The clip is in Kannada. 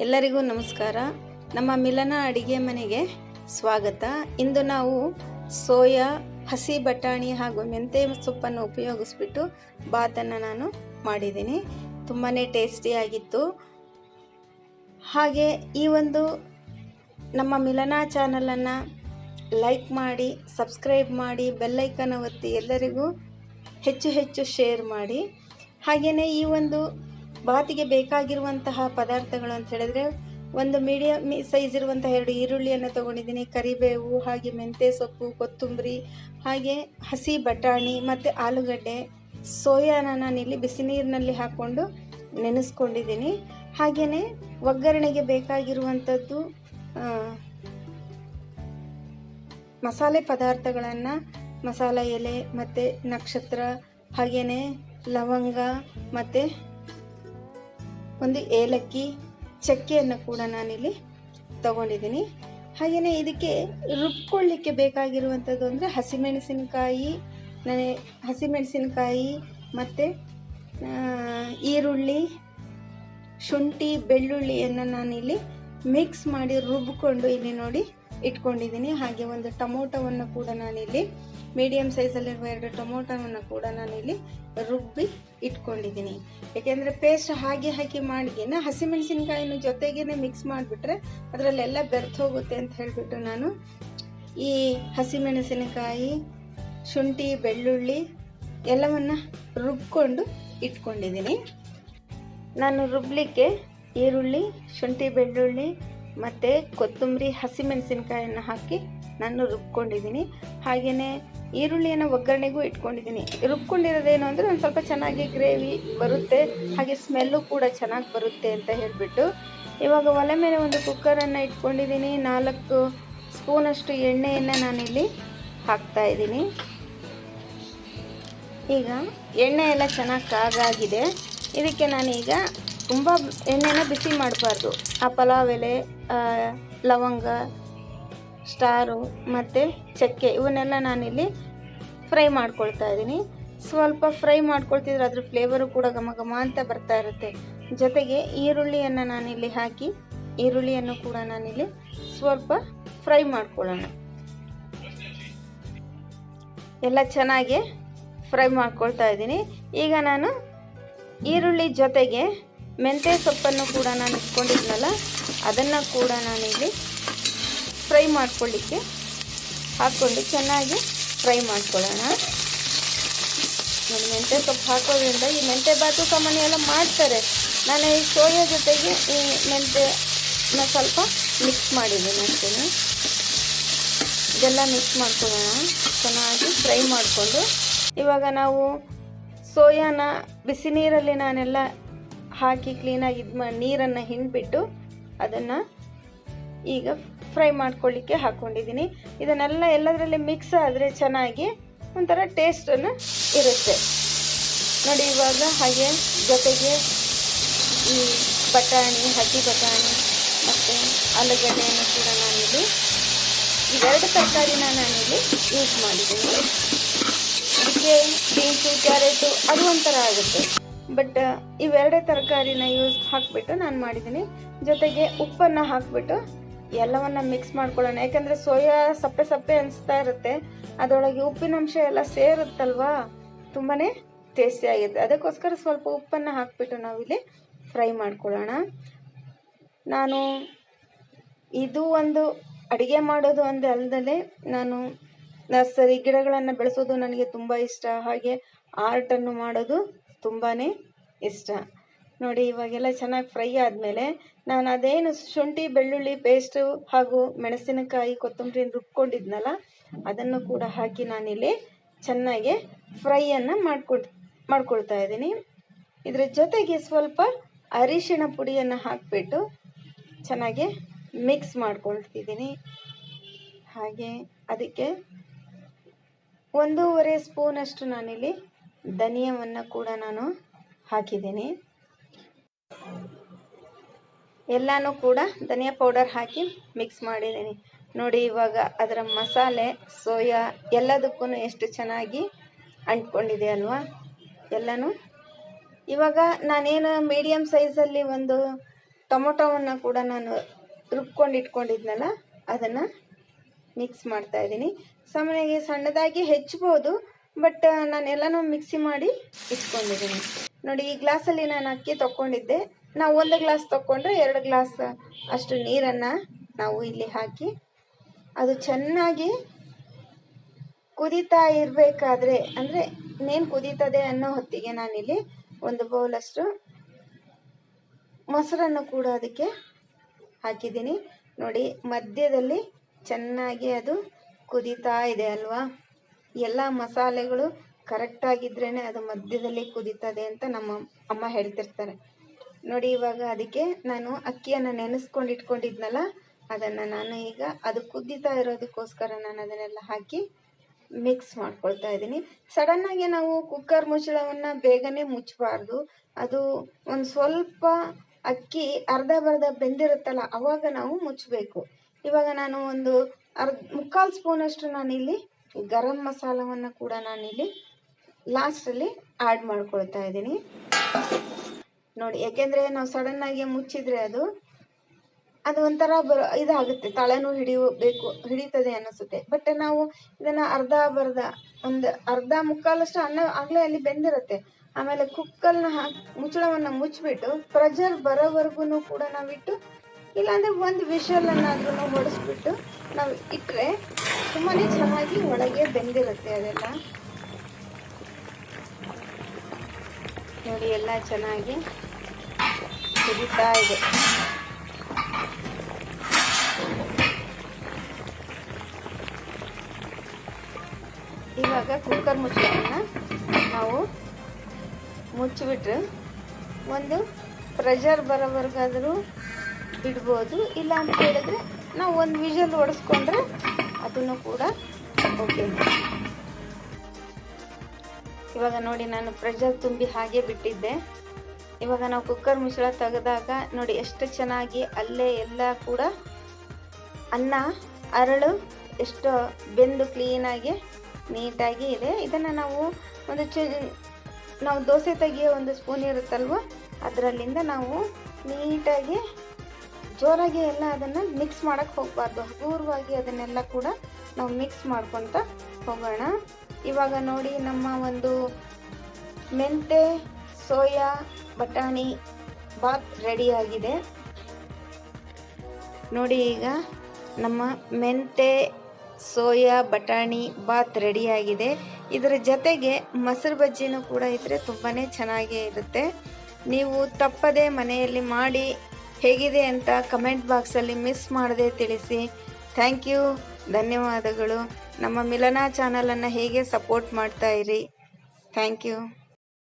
ಎಲ್ಲರಿಗೂ ನಮಸ್ಕಾರ. ನಮ್ಮ ಮಿಲನ ಅಡಿಗೆ ಮನೆಗೆ ಸ್ವಾಗತ. ಇಂದು ನಾವು ಸೋಯಾ, ಹಸಿ ಬಟಾಣಿ ಹಾಗೂ ಮೆಂತೆ ಸೊಪ್ಪನ್ನು ಉಪಯೋಗಿಸ್ಬಿಟ್ಟು ಬಾತನ್ನು ನಾನು ಮಾಡಿದ್ದೀನಿ. ತುಂಬಾ ಟೇಸ್ಟಿಯಾಗಿತ್ತು ಹಾಗೆ ಈ ಒಂದು ನಮ್ಮ ಮಿಲನ ಚಾನಲನ್ನು ಲೈಕ್ ಮಾಡಿ ಸಬ್ಸ್ಕ್ರೈಬ್ ಮಾಡಿ ಬೆಲ್ಲೈಕನ ಒತ್ತಿ ಎಲ್ಲರಿಗೂ ಹೆಚ್ಚು ಹೆಚ್ಚು ಶೇರ್ ಮಾಡಿ. ಹಾಗೆಯೇ ಈ ಒಂದು ಬಾತಿಗೆ ಬೇಕಾಗಿರುವಂತಹ ಪದಾರ್ಥಗಳು ಅಂತ ಹೇಳಿದ್ರೆ, ಒಂದು ಮೀಡಿಯಮ್ ಸೈಜ್ ಇರುವಂತಹ ಎರಡು ಈರುಳ್ಳಿಯನ್ನು ತಗೊಂಡಿದ್ದೀನಿ. ಕರಿಬೇವು, ಹಾಗೆ ಮೆಂತ್ಯ ಸೊಪ್ಪು, ಕೊತ್ತಂಬರಿ, ಹಾಗೆ ಹಸಿ ಬಟಾಣಿ ಮತ್ತು ಆಲೂಗಡ್ಡೆ. ಸೋಯಾನ ನಾನಿಲ್ಲಿ ಬಿಸಿ ನೀರಿನಲ್ಲಿ ಹಾಕ್ಕೊಂಡು ನೆನೆಸ್ಕೊಂಡಿದ್ದೀನಿ. ಹಾಗೆಯೇ ಒಗ್ಗರಣೆಗೆ ಬೇಕಾಗಿರುವಂಥದ್ದು ಮಸಾಲೆ ಪದಾರ್ಥಗಳನ್ನು, ಮಸಾಲ ಎಲೆ ಮತ್ತು ನಕ್ಷತ್ರ ಹಾಗೆಯೇ ಲವಂಗ ಮತ್ತು ಒಂದು ಏಲಕ್ಕಿ ಚಕ್ಕೆಯನ್ನು ಕೂಡ ನಾನಿಲ್ಲಿ ತಗೊಂಡಿದ್ದೀನಿ. ಹಾಗೆಯೇ ಇದಕ್ಕೆ ರುಬ್ಕೊಳ್ಳಿಕ್ಕೆ ಬೇಕಾಗಿರುವಂಥದ್ದು ಅಂದರೆ ಹಸಿಮೆಣಸಿನಕಾಯಿ ನನಗೆ ಹಸಿಮೆಣಸಿನಕಾಯಿ ಮತ್ತು ಈರುಳ್ಳಿ, ಶುಂಠಿ, ಬೆಳ್ಳುಳ್ಳಿಯನ್ನು ನಾನಿಲ್ಲಿ ಮಿಕ್ಸ್ ಮಾಡಿ ರುಬ್ಬಿಕೊಂಡು ಇಲ್ಲಿ ನೋಡಿ ಇಟ್ಕೊಂಡಿದ್ದೀನಿ. ಹಾಗೆ ಒಂದು ಟೊಮೊಟೊವನ್ನು ಕೂಡ ನಾನಿಲ್ಲಿ ಮೀಡಿಯಮ್ ಸೈಜಲ್ಲಿರುವ ಎರಡು ಟೊಮೊಟೊವನ್ನು ಕೂಡ ನಾನಿಲ್ಲಿ ರುಬ್ಬಿ ಇಟ್ಕೊಂಡಿದ್ದೀನಿ. ಯಾಕೆಂದರೆ ಪೇಸ್ಟ್ ಹಾಗೆ ಹಾಕಿ ಹಸಿ ಹಸಿಮೆಣಸಿನ್ಕಾಯಿನ ಜೊತೆಗೇನೆ ಮಿಕ್ಸ್ ಮಾಡಿಬಿಟ್ರೆ ಅದರಲ್ಲೆಲ್ಲ ಬೆರ್ತು ಹೋಗುತ್ತೆ ಅಂತ ಹೇಳಿಬಿಟ್ಟು ನಾನು ಈ ಹಸಿಮೆಣಸಿನಕಾಯಿ, ಶುಂಠಿ, ಬೆಳ್ಳುಳ್ಳಿ ಎಲ್ಲವನ್ನು ರುಬ್ಕೊಂಡು ಇಟ್ಕೊಂಡಿದ್ದೀನಿ. ನಾನು ರುಬ್ಲಿಕ್ಕೆ ಈರುಳ್ಳಿ, ಶುಂಠಿ, ಬೆಳ್ಳುಳ್ಳಿ ಮತ್ತು ಕೊತ್ತಂಬರಿ ಹಸಿಮೆಣಸಿನ್ಕಾಯನ್ನು ಹಾಕಿ ನಾನು ರುಬ್ಕೊಂಡಿದ್ದೀನಿ. ಹಾಗೆಯೇ ಈರುಳ್ಳಿಯನ್ನು ಒಗ್ಗರಣೆಗೂ ಇಟ್ಕೊಂಡಿದ್ದೀನಿ. ರುಬ್ಕೊಂಡಿರೋದೇನು ಅಂದರೆ ಒಂದು ಸ್ವಲ್ಪ ಚೆನ್ನಾಗಿ ಗ್ರೇವಿ ಬರುತ್ತೆ. ಹಾಗೆ ಸ್ಮೆಲ್ಲು ಕೂಡ ಚೆನ್ನಾಗಿ ಬರುತ್ತೆ ಅಂತ ಹೇಳಿಬಿಟ್ಟು. ಇವಾಗ ಒಲೆ ಮೇಲೆ ಒಂದು ಕುಕ್ಕರನ್ನು ಇಟ್ಕೊಂಡಿದ್ದೀನಿ. ನಾಲ್ಕು ಸ್ಪೂನಷ್ಟು ಎಣ್ಣೆಯನ್ನು ನಾನಿಲ್ಲಿ ಹಾಕ್ತಾ ಇದ್ದೀನಿ. ಈಗ ಎಣ್ಣೆ ಎಲ್ಲ ಚೆನ್ನಾಗಿ ಕಾಗಾಗಿದೆ. ಇದಕ್ಕೆ ನಾನೀಗ ತುಂಬ ಎಣ್ಣೆನ ಬಿಸಿ ಮಾಡಬಾರ್ದು. ಆ ಪಲಾವ್ ಎಲೆ ಲವಂಗ, ಸ್ಟಾರು ಮತ್ತು ಚಕ್ಕೆ ಇವನ್ನೆಲ್ಲ ನಾನಿಲ್ಲಿ ಫ್ರೈ ಮಾಡ್ಕೊಳ್ತಾ ಇದ್ದೀನಿ. ಸ್ವಲ್ಪ ಫ್ರೈ ಮಾಡ್ಕೊಳ್ತಿದ್ರೆ ಅದ್ರ ಫ್ಲೇವರು ಕೂಡ ಘಮ ಘಮ ಅಂತ ಬರ್ತಾ ಇರುತ್ತೆ. ಜೊತೆಗೆ ಈರುಳ್ಳಿಯನ್ನು ನಾನಿಲ್ಲಿ ಹಾಕಿ, ಈರುಳ್ಳಿಯನ್ನು ಕೂಡ ನಾನಿಲ್ಲಿ ಸ್ವಲ್ಪ ಫ್ರೈ ಮಾಡ್ಕೊಳ್ಳೋಣ. ಎಲ್ಲ ಚೆನ್ನಾಗಿ ಫ್ರೈ ಮಾಡ್ಕೊಳ್ತಾ ಇದ್ದೀನಿ. ಈಗ ನಾನು ಈರುಳ್ಳಿ ಜೊತೆಗೆ ಮೆಂತ್ಯ ಸೊಪ್ಪನ್ನು ಕೂಡ ನಾನು ಇಟ್ಕೊಂಡಿದ್ನಲ್ಲ ಅದನ್ನು ಕೂಡ ನಾನಿಲ್ಲಿ ಫ್ರೈ ಮಾಡ್ಕೊಳ್ಳಿಕ್ಕೆ ಹಾಕ್ಕೊಂಡು ಚೆನ್ನಾಗಿ ಫ್ರೈ ಮಾಡ್ಕೊಳ್ಳೋಣ. ನೋಡಿ ಮೆಂತ್ಯ ಸೊಪ್ಪು ಹಾಕೋದ್ರಿಂದ ಈ ಮೆಂತ್ಯ ಬಾತು ಸಾಮಾನ್ಯ ಎಲ್ಲ ಮಾಡ್ತಾರೆ. ನಾನು ಈ ಸೋಯಾ ಜೊತೆಗೆ ಈ ಮೆಂತ್ಯನ ಸ್ವಲ್ಪ ಮಿಕ್ಸ್ ಮಾಡಿದ್ದೀನಿ ಅಷ್ಟೇ ಇದೆಲ್ಲ ಮಿಕ್ಸ್ ಮಾಡ್ಕೊಳ್ಳೋಣ. ಚೆನ್ನಾಗಿ ಫ್ರೈ ಮಾಡಿಕೊಂಡು ಇವಾಗ ನಾವು ಸೋಯಾನ ಬಿಸಿ ನೀರಲ್ಲಿ ನಾನೆಲ್ಲ ಹಾಕಿ ಕ್ಲೀನಾಗಿ ಇದು ಮಾಡಿ ನೀರನ್ನು ಹಿಂಡ್ಬಿಟ್ಟು ಅದನ್ನು ಈಗ ಫ್ರೈ ಮಾಡ್ಕೊಳ್ಳಿಕ್ಕೆ ಹಾಕ್ಕೊಂಡಿದ್ದೀನಿ ಇದನ್ನೆಲ್ಲ ಎಲ್ಲದರಲ್ಲಿ ಮಿಕ್ಸ್ ಆದರೆ ಚೆನ್ನಾಗಿ ಒಂಥರ ಟೇಸ್ಟನ್ನು ಇರುತ್ತೆ. ನೋಡಿ ಇವಾಗ ಹಾಗೆ ಜೊತೆಗೆ ಈ ಬಟಾಣಿ, ಹಸಿ ಬಟಾಣಿ ಮತ್ತು ಆಲೂಗಡ್ಡೆಯನ್ನು ಕೂಡ ನಾನಿಲ್ಲಿ ಇವೆರಡು ತರಕಾರಿನ ನಾನಿಲ್ಲಿ ಯೂಸ್ ಮಾಡಿದ್ದೀನಿ. ಅದಕ್ಕೆ ಬೀನ್ಸು ಕ್ಯಾರೆಟು ಅದು ಒಂಥರ ಆಗುತ್ತೆ. ಬಟ್ ಇವೆರಡೇ ತರಕಾರಿನ ಯೂಸ್ ಹಾಕಿಬಿಟ್ಟು ನಾನು ಮಾಡಿದ್ದೀನಿ. ಜೊತೆಗೆ ಉಪ್ಪನ್ನು ಹಾಕಿಬಿಟ್ಟು ಎಲ್ಲವನ್ನ ಮಿಕ್ಸ್ ಮಾಡ್ಕೊಳ್ಳೋಣ. ಯಾಕಂದರೆ ಸೋಯಾ ಸಪ್ಪೆ ಸಪ್ಪೆ ಅನಿಸ್ತಾ ಇರುತ್ತೆ. ಅದರೊಳಗೆ ಉಪ್ಪಿನಂಶ ಎಲ್ಲ ಸೇರುತ್ತಲ್ವಾ? ತುಂಬಾ ಟೇಸ್ಟಿ ಆಗಿದೆ ಅದಕ್ಕೋಸ್ಕರ ಸ್ವಲ್ಪ ಉಪ್ಪನ್ನು ಹಾಕಿಬಿಟ್ಟು ನಾವಿಲ್ಲಿ ಫ್ರೈ ಮಾಡ್ಕೊಳ್ಳೋಣ. ನಾನು ಇದು ಒಂದು ಅಡುಗೆ ಮಾಡೋದು ಒಂದು ಅಲ್ಲದಲ್ಲೇ ನಾನು ನರ್ಸರಿ ಗಿಡಗಳನ್ನು ಬೆಳೆಸೋದು ನನಗೆ ತುಂಬ ಇಷ್ಟ. ಹಾಗೆ ಆರ್ಟನ್ನು ಮಾಡೋದು ತುಂಬಾ ಇಷ್ಟ. ನೋಡಿ, ಇವಾಗೆಲ್ಲ ಚೆನ್ನಾಗಿ ಫ್ರೈ ಆದಮೇಲೆ ನಾನು ಅದೇನು ಶುಂಠಿ, ಬೆಳ್ಳುಳ್ಳಿ ಪೇಸ್ಟು ಹಾಗೂ ಮೆಣಸಿನಕಾಯಿ ಕೊತ್ತಂಬರಿ ರುಬ್ಕೊಂಡಿದ್ನಲ್ಲ, ಅದನ್ನು ಕೂಡ ಹಾಕಿ ನಾನಿಲ್ಲಿ ಚೆನ್ನಾಗಿ ಫ್ರೈಯನ್ನು ಮಾಡ್ಕೊಳ್ ಮಾಡ್ಕೊಳ್ತಾ ಇದ್ದೀನಿ. ಇದರ ಜೊತೆಗೆ ಸ್ವಲ್ಪ ಅರಿಶಿಣ ಪುಡಿಯನ್ನು ಹಾಕಿಬಿಟ್ಟು ಚೆನ್ನಾಗಿ ಮಿಕ್ಸ್ ಮಾಡ್ಕೊಳ್ತಿದ್ದೀನಿ. ಹಾಗೆ ಅದಕ್ಕೆ ಒಂದೂವರೆ ಸ್ಪೂನಷ್ಟು ನಾನಿಲ್ಲಿ ಧನಿಯವನ್ನು ಕೂಡ ನಾನು ಹಾಕಿದ್ದೀನಿ. ಎಲ್ಲನೂ ಕೂಡ ಧನಿಯಾ ಪೌಡರ್ ಹಾಕಿ ಮಿಕ್ಸ್ ಮಾಡಿದ್ದೀನಿ. ನೋಡಿ ಇವಾಗ ಅದರ ಮಸಾಲೆ, ಸೋಯಾ ಎಲ್ಲದಕ್ಕೂ ಎಷ್ಟು ಚೆನ್ನಾಗಿ ಅಂಟ್ಕೊಂಡಿದೆ ಅಲ್ವಾ? ಎಲ್ಲನೂ. ಇವಾಗ ನಾನೇನು ಮೀಡಿಯಮ್ ಸೈಜಲ್ಲಿ ಒಂದು ಟೊಮೊಟೊವನ್ನು ಕೂಡ ನಾನು ರುಬ್ಕೊಂಡು ಇಟ್ಕೊಂಡಿದ್ನಲ್ಲ, ಅದನ್ನು ಮಿಕ್ಸ್ ಮಾಡ್ತಾ ಇದ್ದೀನಿ. ಸಾಮಾನ್ಯವಾಗಿ ಸಣ್ಣದಾಗಿ ಹೆಚ್ಚಬೋದು ಬಟ್ ನಾನು ಎಲ್ಲನೂ ಮಿಕ್ಸಿ ಮಾಡಿ ಇಟ್ಕೊಂಡಿದ್ದೀನಿ. ನೋಡಿ ಈ ಗ್ಲಾಸಲ್ಲಿ ನಾನು ಅಕ್ಕಿ ತಗೊಂಡಿದ್ದೆ ನಾವು ಒಂದು ಗ್ಲಾಸ್ ತಗೊಂಡ್ರೆ ಎರಡು ಗ್ಲಾಸ್ ಅಷ್ಟು ನೀರನ್ನು ನಾವು ಇಲ್ಲಿ ಹಾಕಿ, ಅದು ಚೆನ್ನಾಗಿ ಕುದೀತಾ ಇರಬೇಕಾದ್ರೆ, ಅಂದರೆ ಇನ್ನೇನು ಕುದೀತದೆ ಅನ್ನೋ ಹೊತ್ತಿಗೆ ನಾನಿಲ್ಲಿ ಒಂದು ಬೌಲಷ್ಟು ಮೊಸರನ್ನು ಕೂಡ ಅದಕ್ಕೆ ಹಾಕಿದ್ದೀನಿ. ನೋಡಿ, ಮಧ್ಯದಲ್ಲಿ ಚೆನ್ನಾಗಿ ಅದು ಕುದೀತಾ ಇದೆ ಅಲ್ವಾ? ಎಲ್ಲ ಮಸಾಲೆಗಳು ಕರೆಕ್ಟಾಗಿದ್ರೇ ಅದು ಮಧ್ಯದಲ್ಲಿ ಕುದೀತದೆ ಅಂತ ನಮ್ಮ ಅಮ್ಮ ಹೇಳ್ತಿರ್ತಾರೆ. ನೋಡಿ, ಇವಾಗ ಅದಕ್ಕೆ ನಾನು ಅಕ್ಕಿಯನ್ನು ನೆನೆಸ್ಕೊಂಡು ಇಟ್ಕೊಂಡಿದ್ನಲ್ಲ ಅದನ್ನು ನಾನು ಈಗ ಅದು ಕುದ್ದಿತಾ ಇರೋದಕ್ಕೋಸ್ಕರ ನಾನು ಅದನ್ನೆಲ್ಲ ಹಾಕಿ ಮಿಕ್ಸ್ ಮಾಡ್ಕೊಳ್ತಾ ಇದ್ದೀನಿ. ಸಡನ್ನಾಗಿ ನಾವು ಕುಕ್ಕರ್ ಮುಚ್ಚಳವನ್ನು ಬೇಗನೆ ಮುಚ್ಚಬಾರ್ದು. ಅದು ಒಂದು ಸ್ವಲ್ಪ ಅಕ್ಕಿ ಅರ್ಧ ಬರ್ಧ ಬೆಂದಿರುತ್ತಲ್ಲ, ಅವಾಗ ನಾವು ಮುಚ್ಚಬೇಕು. ಇವಾಗ ನಾನು ಒಂದು ಅರ್ಧ, ಮುಕ್ಕಾಲು ಸ್ಪೂನಷ್ಟು ನಾನಿಲ್ಲಿ ಗರಂ ಮಸಾಲವನ್ನು ಕೂಡ ನಾನಿಲ್ಲಿ ಲಾಸ್ಟಲ್ಲಿ ಆ್ಯಡ್ ಮಾಡ್ಕೊಳ್ತಾ ಇದ್ದೀನಿ. ನೋಡಿ ಯಾಕೆಂದ್ರೆ ನಾವು ಸಡನ್ನಾಗಿ ಮುಚ್ಚಿದರೆ ಅದು ಅದು ಒಂಥರ ಬರ ಇದಾಗುತ್ತೆ, ತಲೆನೂ ಹಿಡಿಯಬೇಕು, ಹಿಡಿತದೆ ಅನ್ನಿಸುತ್ತೆ. ಬಟ್ ನಾವು ಇದನ್ನು ಅರ್ಧ ಬರ್ಧ ಒಂದು ಅರ್ಧ ಮುಕ್ಕಾಲಷ್ಟು ಅನ್ನ ಆಗಲೇ ಅಲ್ಲಿ ಬೆಂದಿರುತ್ತೆ. ಆಮೇಲೆ ಕುಕ್ಕಲ್ನ ಹಾಕಿ, ಮುಚ್ಚಳವನ್ನು ಮುಚ್ಚಿಬಿಟ್ಟು ಪ್ರೆಜರ್ ಬರೋವರೆಗೂ ಕೂಡ ನಾವಿಟ್ಟು, ಇಲ್ಲಾಂದರೆ ಒಂದು ವಿಷಲನ್ನಾದ್ರೂ ಹೊಡೆಸ್ಬಿಟ್ಟು ನಾವು ಇಟ್ಟರೆ ತುಂಬಾ ಚೆನ್ನಾಗಿ ಒಳಗೆ ಬೆಂದಿರುತ್ತೆ ಅದೆಲ್ಲ. ನೋಡಿ, ಎಲ್ಲ ಚೆನ್ನಾಗಿ ಕುದೀತಾ ಇದೆ. ಇವಾಗ ಕುಕ್ಕರ್ ಮುಚ್ಚಳವನ್ನು ನಾವು ಮುಚ್ಚಿಬಿಟ್ರೆ ಒಂದು ಪ್ರೆಷರ್ ಬರೋವರೆಗಾದರೂ ಇಡ್ಬೋದು, ಇಲ್ಲ ಅಂತ ಹೇಳಿದ್ರೆ ನಾವು ಒಂದು ವಿಷಲ್ ಹೊಡೆಸ್ಕೊಂಡ್ರೆ ಅದನ್ನು ಕೂಡ ಓಕೆ ಇವಾಗ ನೋಡಿ ನಾನು ಪ್ರೆಷರ್ ತುಂಬಿ ಹಾಗೆ ಬಿಟ್ಟಿದ್ದೆ. ಇವಾಗ ನಾವು ಕುಕ್ಕರ್ ಮುಚ್ಚಳ ತೆಗೆದಾಗ ನೋಡಿ ಎಷ್ಟು ಚೆನ್ನಾಗಿ ಅಲ್ಲೇ ಎಲ್ಲ ಕೂಡ ಅನ್ನ, ಅರಳು ಎಷ್ಟು ಬೆಂದು ಕ್ಲೀನಾಗಿ ನೀಟಾಗಿ ಇದೆ. ಇದನ್ನು ನಾವು ಒಂದು ಚು, ನಾವು ದೋಸೆ ತೆಗೆಯೋ ಒಂದು ಸ್ಪೂನ್ ಇರುತ್ತಲ್ವ, ಅದರಲ್ಲಿಂದ ನಾವು ನೀಟಾಗಿ ಜೋರಾಗಿ ಎಲ್ಲ ಅದನ್ನು ಮಿಕ್ಸ್ ಮಾಡೋಕ್ಕೆ ಹೋಗಬಾರ್ದು. ಹಗುರವಾಗಿ ಅದನ್ನೆಲ್ಲ ಕೂಡ ನಾವು ಮಿಕ್ಸ್ ಮಾಡ್ಕೊತ ಹೋಗೋಣ. ಇವಾಗ ನೋಡಿ ನಮ್ಮ ಒಂದು ಮೆಂತೆ, ಸೋಯಾ, ಬಟಾಣಿ ಬಾತ್ ರೆಡಿಯಾಗಿದೆ ನೋಡಿ ಈಗ ನಮ್ಮ ಮೆಂತೆ, ಸೋಯಾ, ಬಟಾಣಿ ಬಾತ್ ರೆಡಿಯಾಗಿದೆ ಇದರ ಜೊತೆಗೆ ಮೊಸರು ಬಜ್ಜಿನೂ ಕೂಡ ಇದ್ದರೆ ತುಂಬಾ ಚೆನ್ನಾಗೇ ಇರುತ್ತೆ. ನೀವು ತಪ್ಪದೆ ಮನೆಯಲ್ಲಿ ಮಾಡಿ ಹೇಗಿದೆ ಅಂತ ಕಮೆಂಟ್ ಬಾಕ್ಸಲ್ಲಿ ಮಿಸ್ ಮಾಡದೆ ತಿಳಿಸಿ. ಥ್ಯಾಂಕ್ ಯು ಧನ್ಯವಾದಗಳು. ನಮ್ಮ ಮಿಲನ ಚಾನಲನ್ನು ಹೇಗೆ ಸಪೋರ್ಟ್ ಮಾಡ್ತಾ ಇರಿ? Thank you.